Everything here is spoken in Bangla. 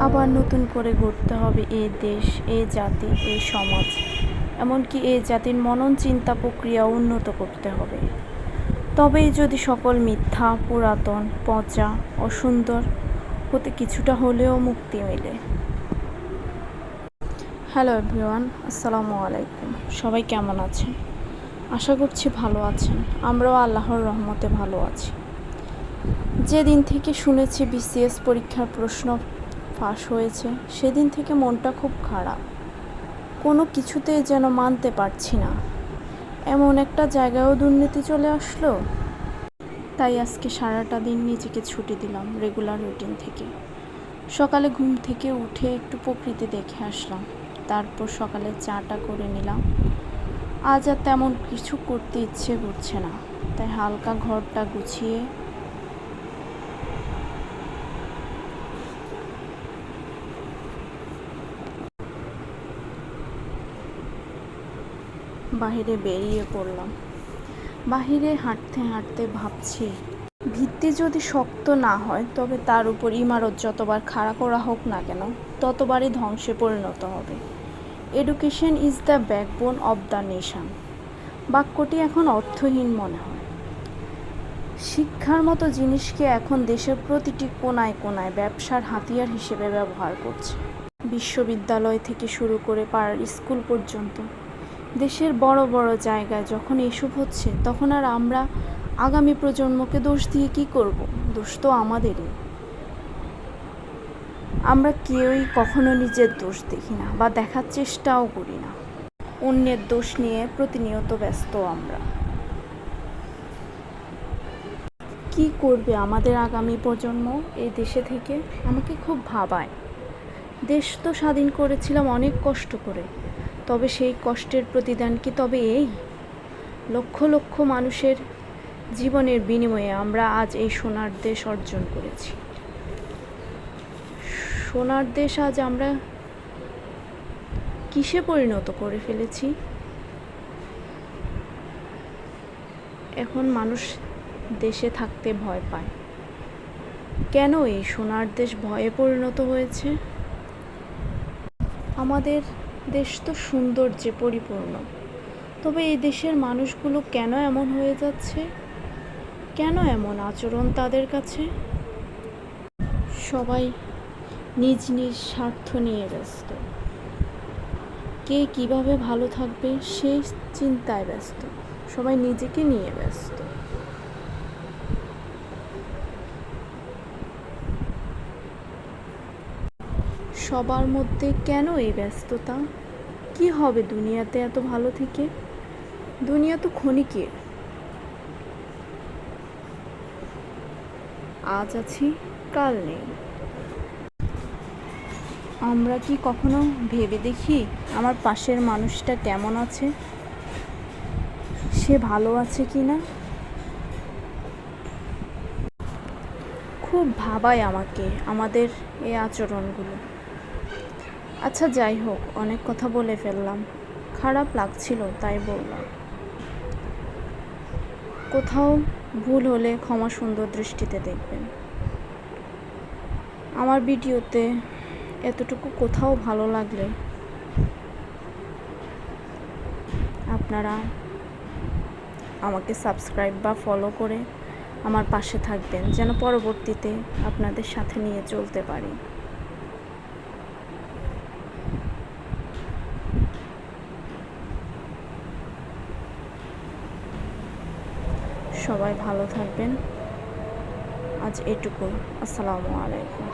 আবার নতুন করে গড়তে হবে এ দেশ, এ জাতি, এ সমাজ। এমনকি এ জাতির মনন চিন্তা প্রক্রিয়া উন্নত করতে হবে। তবেই যদি সকল মিথ্যা, পুরাতন, পচা, অসুন্দর হতে কিছুটা হলেও মুক্তি মেলে। হ্যালো এভরিওয়ান, আসসালামু আলাইকুম। সবাই কেমন আছেন? আশা করছি ভালো আছেন। আমরাও আল্লাহর রহমতে ভালো আছি। যেদিন থেকে শুনেছি বিসিএস পরীক্ষার প্রশ্ন ফাঁস হয়েছে। সেদিন থেকে মনটা খুব খারাপ। কোনো কিছুতেই যেন মানতে পারছি না। এমন একটা জায়গায়ও দুর্নীতি চলে আসলো। তাই আজকে সারাটা দিন নিজেকে ছুটি দিলাম রেগুলার রুটিন থেকে। সকালে ঘুম থেকে উঠে একটু প্রকৃতি দেখে আসলাম। তারপর সকালে চাটা করে নিলাম। আজ আর তেমন কিছু করতে ইচ্ছে করছে না। তাই হালকা ঘরটা গুছিয়ে বাহিরে পড়লাম। বাহিরে হাঁটতে হাঁটতে ভাবছি, ভিত্তি যদি শক্ত না হয়, তবে তার উপর ইমারত যতবার খাড়া করা হোক না কেন, ততবারই ধ্বংসে পরিণত হবে। Education is the backbone of the nation বাক্যটি এখন অর্থহীন মনে হয়। শিক্ষার মতো জিনিসকে এখন দেশের প্রতিটি কোনায় কোনায় ব্যবসার হাতিয়ার হিসেবে ব্যবহার করছে। বিশ্ববিদ্যালয় থেকে শুরু করে পাড়ার স্কুল পর্যন্ত। দেশের বড় বড় জায়গায় যখন এসব হচ্ছে, তখন আর আমরা আগামী প্রজন্মকে দোষ দিয়ে কি করব? দোষ তো আমাদেরই। আমরা কেউই কখনো নিজের দোষ দেখি না বা দেখার চেষ্টাও করি না। অন্যের দোষ নিয়ে প্রতিনিয়ত ব্যস্ত আমরা। কি করবে আমাদের আগামী প্রজন্ম এই দেশে থেকে? আমাকে খুব ভাবায়। দেশ তো স্বাধীন করেছিলাম অনেক কষ্ট করে। তবে সেই কষ্টের প্রতিদান কি তবে এই? লক্ষ লক্ষ মানুষের জীবনের বিনিময়ে আমরা আজ এই সোনার দেশ অর্জন করেছি। সোনার দেশ আজ আমরা কিসে পরিণত করে ফেলেছি? এখন মানুষ দেশে থাকতে ভয় পায়। কেন এই সোনার দেশ ভয়ে পরিণত হয়েছে? আমাদের দেশ তো সৌন্দর্যে পরিপূর্ণ। তবে এই দেশের মানুষগুলো কেন এমন হয়ে যাচ্ছে? কেন এমন আচরণ তাদের কাছে? সবাই নিজ নিজ স্বার্থ নিয়ে ব্যস্ত। কে কীভাবে ভালো থাকবে সেই চিন্তায় ব্যস্ত। সবাই নিজেকে নিয়ে ব্যস্ত। সবার মধ্যে কেন এই ব্যস্ততা? কি হবে দুনিয়াতে এত ভালো থেকে? দুনিয়া তো ক্ষণিকের। আজ আছি, কাল নেই। আমরা কি কখনো ভেবে দেখি আমার পাশের মানুষটা কেমন আছে? সে ভালো আছে কি না? খুব ভাবায় আমাকে, আমাদের এই আচরণগুলো। আচ্ছা যাই হোক, অনেক কথা বলে ফেললাম। খারাপ লাগছিল, তাই বললাম। কোথাও ভুল হলে ক্ষমা সুন্দর দৃষ্টিতে দেখবেন। আমার ভিডিওতে এতটুকু কোথাও ভালো লাগলে আপনারা আমাকে সাবস্ক্রাইব বা ফলো করে আমার পাশে থাকবেন, যেন পরবর্তীতে আপনাদের সাথে নিয়ে চলতে পারি। সবাই ভালো থাকবেন। আজ এটুকু আসসালামু আলাইকুম।